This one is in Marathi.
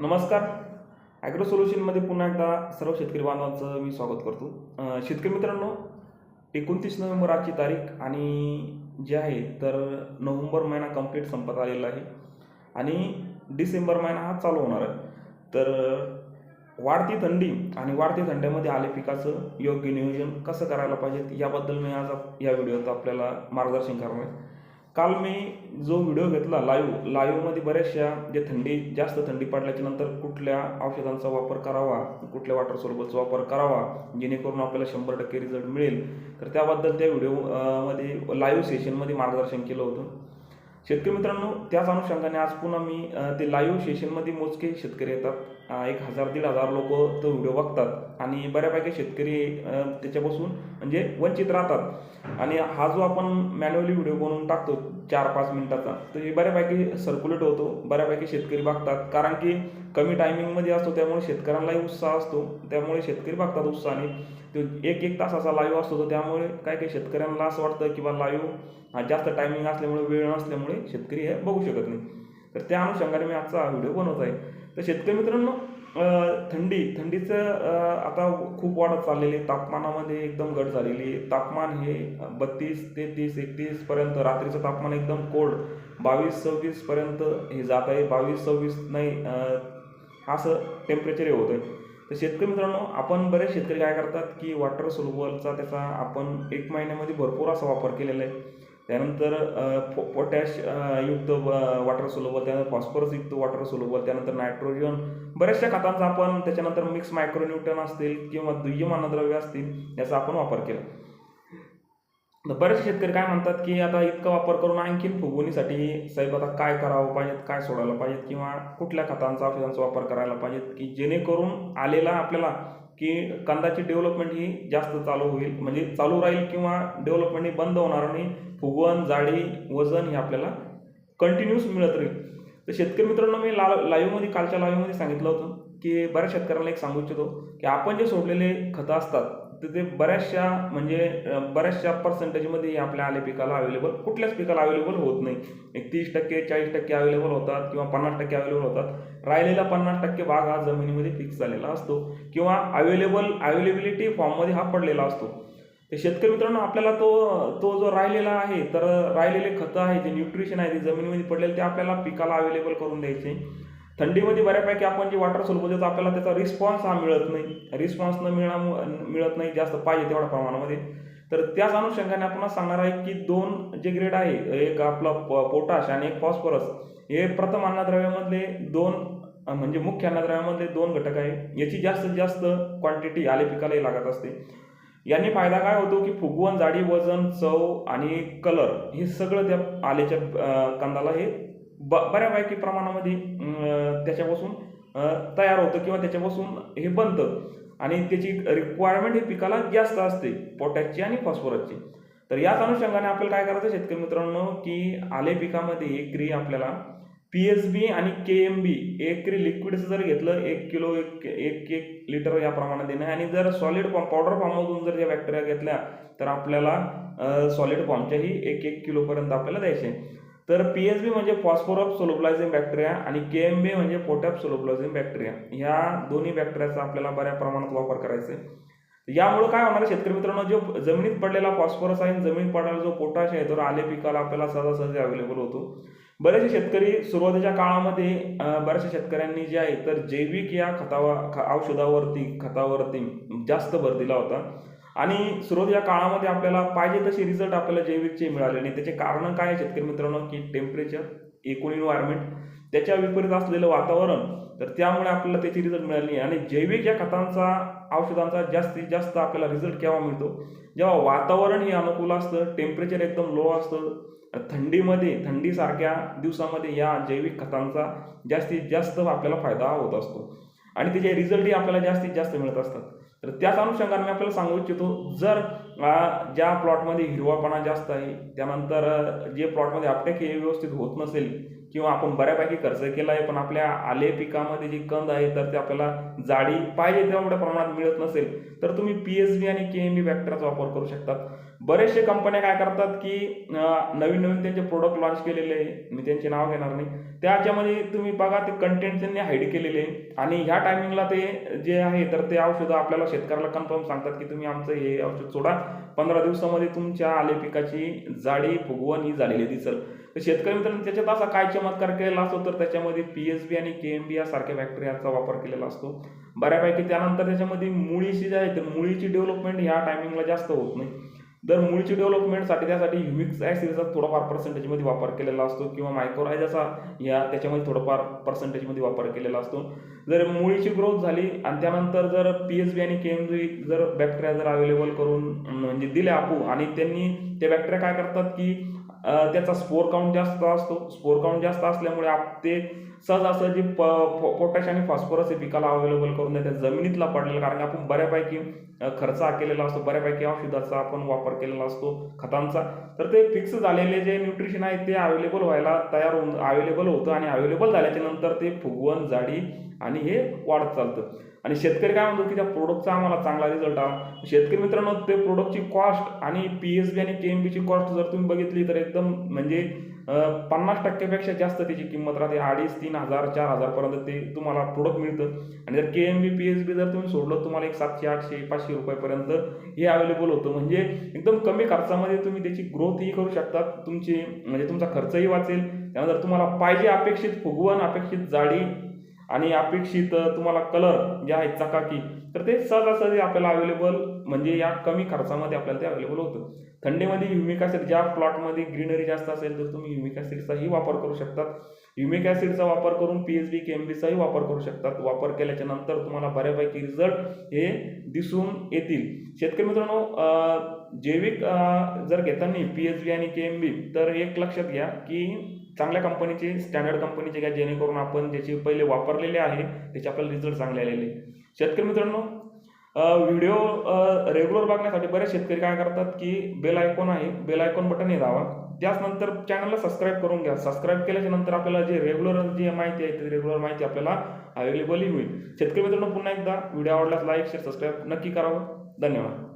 नमस्कार. ॲग्रो सोल्युशनमध्ये पुन्हा एकदा सर्व शेतकरी बांधवांचं मी स्वागत करतो. शेतकरी मित्रांनो एकोणतीस नोव्हेंबर आजची तारीख आणि जे आहे तर नोव्हेंबर महिना कंप्लीट संपत आलेला आहे. आणि डिसेंबर महिना हा चालू होणार आहे. तर वाढती थंडी आणि वाढती थंडीमध्ये आले पिकाचं योग्य नियोजन कसं करायला पाहिजे याबद्दल मी आज या व्हिडिओत आपल्याला मार्गदर्शन करणार आहे. काल मी जो व्हिडिओ घेतला लाईव्ह लाईव्हमध्ये बऱ्याचशा जे थंडी जास्त थंडी पडल्याच्या नंतर कुठल्या औषधांचा वापर करावा कुठल्या वॉटर सोल्युबलचा वापर करावा जेणेकरून आपल्याला शंभर टक्के रिझल्ट मिळेल. तर त्याबद्दल त्या व्हिडिओमध्ये लाईव्ह सेशनमध्ये मार्गदर्शन केलं होतं. शेतकरी मित्रांनो त्याच अनुषंगाने आज पुन्हा मी ते लाईव्ह सेशनमध्ये मोजके शेतकरी येतात. एक हजार दीड हजार लोक तो व्हिडिओ बघतात. आणि बऱ्यापैकी शेतकरी त्याच्यापासून म्हणजे वंचित राहतात. आणि हा जो आपण मॅन्युअली व्हिडिओ बनवून टाकतो चार पाच मिनिटाचा तर हे बऱ्यापैकी सर्क्युलेट होतो बऱ्यापैकी शेतकरी बघतात. कारण की कमी टायमिंगमध्ये असतो त्यामुळे शेतकऱ्यांनाही उत्साह असतो. त्यामुळे शेतकरी बघतात उत्साहाने. तो एक एक तासाचा लाईव्ह असतो तो त्यामुळे काय काही शेतकऱ्यांना असं वाटतं किंवा लाईव्ह हा जास्त टायमिंग असल्यामुळे वेळ नसल्यामुळे शेतकरी हे बघू शकत नाही. तर त्या अनुषंगाने मी आजचा व्हिडिओ बनवत आहे. तर शेतकरी मित्रांनो थंडी थंडीचं आता खूप वाढत चाललेली आहे. तापमानामध्ये एकदम घट झालेली आहे. तापमान हे बत्तीस तेहतीस एकतीसपर्यंत रात्रीचं तापमान एकदम कोल्ड बावीस सव्वीसपर्यंत हे जात आहे. बावीस सव्वीस नाही असं टेम्परेचर हे होतं आहे. तर शेतकरी मित्रांनो आपण बरेच शेतकरी काय करतात की वॉटर सोल्युबलचा त्याचा आपण एक महिन्यामध्ये भरपूर असा वापर केलेला आहे. त्यानंतर पो पोटॅश युक्त वॉटर सोलोबल त्यानंतर फॉस्फरस युक्त वॉटर सोलोबल त्यानंतर नायट्रोजन. बऱ्याचशा खतांचा आपण त्याच्यानंतर मिक्स मायक्रोन्यूटन असतील किंवा दुय्यम अन्नद्रव्य असतील याचा आपण वापर केला. तर बरेचसे शेतकरी काय म्हणतात की आता इतका वापर करून आणखीन फुगवणीसाठी साहेब आता काय करावं पाहिजेत काय सोडायला पाहिजेत किंवा कुठल्या खतांचा औषधांचा वापर करायला पाहिजेत की जेणेकरून आलेला आपल्याला की कंदाची डेव्हलपमेंट ही जास्त चालू होईल. म्हणजे चालू राहील किंवा डेव्हलपमेंट ही बंद होणार नाही फुगवण जाडी वजन हे आपल्याला कंटिन्यूस मिळत राहील. तर शेतकरी मित्रांनो मी ला लाईव्हमध्ये कालच्या लाईव्हमध्ये सांगितलं होतं की बऱ्याच शेतकऱ्यांना एक सांगू इच्छितो की आपण जे सोडलेले खतं असतात तर ते बऱ्याचशा म्हणजे बऱ्याचशा पर्सेंटेजमध्ये आपल्या आले पिकाला अवेलेबल कुठल्याच पिकाला अवेलेबल होत नाही. एक तीस टक्के चाळीस टक्के अवेलेबल होतात किंवा पन्नास टक्के अवेलेबल होतात. राहिलेला पन्नास टक्के भाग हा जमिनीमध्ये फिक्स झालेला असतो किंवा अवेलेबल अवेलेबिलिटी फॉर्ममध्ये हा पडलेला असतो. तर शेतकरी मित्रांनो आपल्याला तो तो जो राहिलेला आहे तर राहिलेले खतं आहे जे न्यूट्रिशन आहे ते जमिनीमध्ये पडलेले ते आपल्याला पिकाला अवेलेबल करून द्यायचे. थंडीमध्ये बऱ्यापैकी आपण जे वॉटर सोल्युबल देतो आपल्याला त्याचा रिस्पॉन्स हा मिळत नाही. रिस्पॉन्स न मिळण्यामुळे मिळत नाही जास्त पाहिजे तेवढ्या प्रमाणामध्ये. तर त्याच अनुषंगाने आपण सांगणार आहे की दोन जे ग्रेड आहे एक आपला पोटाश आणि एक फॉस्फरस हे प्रथम अन्नद्रव्यामधले दोन म्हणजे मुख्य अन्नद्रव्यामधले दोन घटक आहे. याची जास्तीत जास्त क्वांटिटी आले पिकालाही लागत असते. यांनी फायदा काय होतो की फुगवण जाडी वजन चव आणि कलर हे सगळं त्या आलेच्या कंदाला हे ब बऱ्यापैकी प्रमाणामध्ये त्याच्यापासून तयार होतं किंवा त्याच्यापासून हे बनतं. आणि त्याची रिक्वायरमेंट ही पिकाला जास्त असते पोटॅशची आणि फॉस्फरसची तर याच अनुषंगाने आपल्याला काय करायचं शेतकरी मित्रांनो की आले पिकामध्ये एकरी आपल्याला पी एस बी आणि के एम बी एकरी लिक्विडचं जर घेतलं एक किलो एक एक एक लिटर या प्रमाणात देणं. आणि जर सॉलिड फॉर्म पावडर फॉर्ममधून जर या बॅक्टेरिया घेतल्या तर आपल्याला सॉलिड फॉर्मच्याही एक एक किलोपर्यंत आपल्याला द्यायचे. तर पी एस बी म्हणजे फॉस्फोरॉप सोलोब्लायझिंग बॅक्टेरिया आणि के एम बी म्हणजे पोटॅप सोलोप्लायझिंग बॅक्टेरिया ह्या दोन्ही बॅक्टेरियाचा आपल्याला बऱ्या प्रमाणात वापर करायचा आहे. यामुळे काय होणार शेतकरी मित्रांनो जो जमिनीत पडलेला फॉस्फरस आहे जमिनीत पडलेला जो पोटॅश आहे तो आले पिकाला आपल्याला सहजासहजी अवेलेबल होतो. बरेचसे शेतकरी सुरुवातीच्या काळामध्ये बऱ्याचशा शेतकऱ्यांनी जे आहे तर जैविक या खतावर औषधावरती खतावरती जास्त भर दिला होता. आणि सुरुवातीच्या काळामध्ये आपल्याला पाहिजे तसे रिझल्ट आपल्याला जैविकचे मिळाले नाही त्याचे कारण काय आहे शेतकरी मित्रांनो? की टेम्परेचर एकूण इन्व्हायरमेंट त्याच्या विपरीत असलेलं वातावरण तर त्यामुळे आपल्याला त्याचे रिझल्ट मिळाले नाही. आणि जैविक या खतांचा औषधांचा जास्तीत जास्त आपल्याला रिझल्ट केव्हा मिळतो? जेव्हा वातावरण हे अनुकूल असतं टेम्परेचर एकदम लो असतं थंडीमध्ये थंडीसारख्या दिवसामध्ये या जैविक खतांचा जास्तीत जास्त आपल्याला फायदा होत असतो. आणि त्याचे रिझल्टही आपल्याला जास्तीत जास्त मिळत असतात. तर त्याच अनुषंगाने मी आपल्याला सांगू इच्छितो जर ज्या प्लॉटमध्ये हिरवापणा जास्त आहे त्यानंतर जे प्लॉटमध्ये अपटेक हे व्यवस्थित होत नसेल किंवा आपण बऱ्यापैकी खर्च केला आहे पण आपल्या आले पिकामध्ये जी कंद आहे तर ते आपल्याला जाडी पाहिजे तेवढ्या प्रमाणात मिळत नसेल तर तुम्ही पी एस बी आणि के एम बी बॅक्टेरियाचा वापर करू शकतात बरेचसे कंपन्या काय करतात की नवीन नवीन त्यांचे प्रोडक्ट लॉन्च केलेले आहे. मी त्यांचे नाव घेणार नाही. त्याच्यामध्ये तुम्ही बघा ते कंटेंट त्यांनी हाईड केलेले आहे. आणि ह्या टायमिंगला ते जे आहे तर ते औषधं आपल्याला शेतकऱ्याला कन्फर्म सांगतात की तुम्ही आमचं हे औषध सोडा. पंधरा दिवसामध्ये तुमच्या आले पिकाची जाडी फुगवण ही झालेली दिसल. तर शेतकरी मित्रांनो त्याच्यात असा काय चमत्कार केलेला असतो तर त्याच्यामध्ये पी एस बी आणि के एम बी यासारख्या बॅक्टेरियाचा वापर केलेला असतो. बऱ्यापैकी त्यानंतर त्याच्यामध्ये मुळीशी जे आहे तर मुळीची डेव्हलपमेंट ह्या टायमिंगला जास्त होत नाही. तर मुळीची डेव्हलपमेंटसाठी त्यासाठी ह्युमिक्स ॲसिडचा थोडाफार पर्सेंटेजमध्ये वापर केलेला असतो किंवा मायक्रोरायजाचा या त्याच्यामध्ये थोडंफार पर्सेंटेजमध्ये वापर केलेला असतो. जर मुळीची ग्रोथ झाली आणि त्यानंतर जर पी एच बी आणि के एम जी जर बॅक्टेरिया जर अवेलेबल करून म्हणजे दिले आपू आणि त्यांनी ते बॅक्टेरिया काय करतात की त्याचा स्पोर काउंट जास्त असतो. स्पोर काउंट जास्त असल्यामुळे आप ते सहजासहजी प पोटॅश आणि फॉस्फरस हे पिकाला अवेलेबल करून देतात. जमिनीतला पडलेला कारण की आपण बऱ्यापैकी खर्च केलेला असतो. बऱ्यापैकी औषधाचा आपण वापर केलेला असतो खतांचा. तर ते फिक्स झालेले जे न्यूट्रिशन आहे ते अवेलेबल व्हायला तयार होऊन अवेलेबल होतं आणि अवेलेबल झाल्याच्यानंतर ते फुगवण जाडी आणि हे वाढत चालतं. आणि शेतकरी काय म्हणतो की त्या प्रोडक्टचा आम्हाला चांगला रिझल्ट आला. शेतकरी मित्रांनो ते प्रोडक्टची कॉस्ट आणि पी एस बी आणि के एम बीची कॉस्ट जर तुम्ही बघितली तर एकदम म्हणजे पन्नास टक्क्यापेक्षा जास्त त्याची किंमत राहते. अडीच तीन हजार चार हजारपर्यंत ते तुम्हाला प्रोडक्ट मिळतं. आणि जर K M B P S B जर तुम्ही सोडलं तुम्हाला एक सातशे आठशे पाचशे रुपयापर्यंत हे अवेलेबल होतं. म्हणजे एकदम कमी खर्चामध्ये तुम्ही त्याची ग्रोथही करू शकतात तुमची म्हणजे तुमचा खर्चही वाचेल. त्यानंतर तुम्हाला पाहिजे अपेक्षित फुगवण अपेक्षित जाडी आणि अपेक्षित तुम्हाला कलर जे आहेत चकाकी तर ते सहजासहजी आपल्याला अवेलेबल म्हणजे या कमी खर्चामध्ये आपल्याला ते अवेलेबल होतं. थंडीमध्ये ह्युमिक ॲसिड ज्या प्लॉटमध्ये ग्रीनरी जास्त असेल तर तुम्ही ह्युमिक ॲसिडचाही वापर करू शकतात. ह्युमिक ॲसिडचा वापर करून P H B K M बीचाही वापर करू शकतात. वापर केल्याच्यानंतर तुम्हाला बऱ्यापैकी रिझल्ट हे दिसून येतील. शेतकरी मित्रांनो जैविक जर घेताना पी एच बी आणि के एम बी तर एक लक्षात घ्या की चांगल्या कंपनीचे स्टँडर्ड कंपनीचे घ्या जेणेकरून आपण ज्याचे पहिले वापरलेले आहे त्याचे आपल्याला रिझल्ट चांगले आलेले. शेतकरी मित्रांनो व्हिडिओ रेग्युलर बघण्यासाठी बरेच शेतकरी काय करतात की बेल आयकॉन आहे बेल आयकॉन बटन हे दावा त्याचनंतर चॅनलला सबस्क्राईब करून घ्या. सबस्क्राईब केल्याच्यानंतर आपल्याला जे रेग्युलर जी माहिती आहे ती रेग्युलर माहिती आपल्याला अवेलेबलही होईल. शेतकरी मित्रांनो पुन्हा एकदा व्हिडिओ आवडल्यास लाईक शेअर सबस्क्राईब नक्की करावं. धन्यवाद.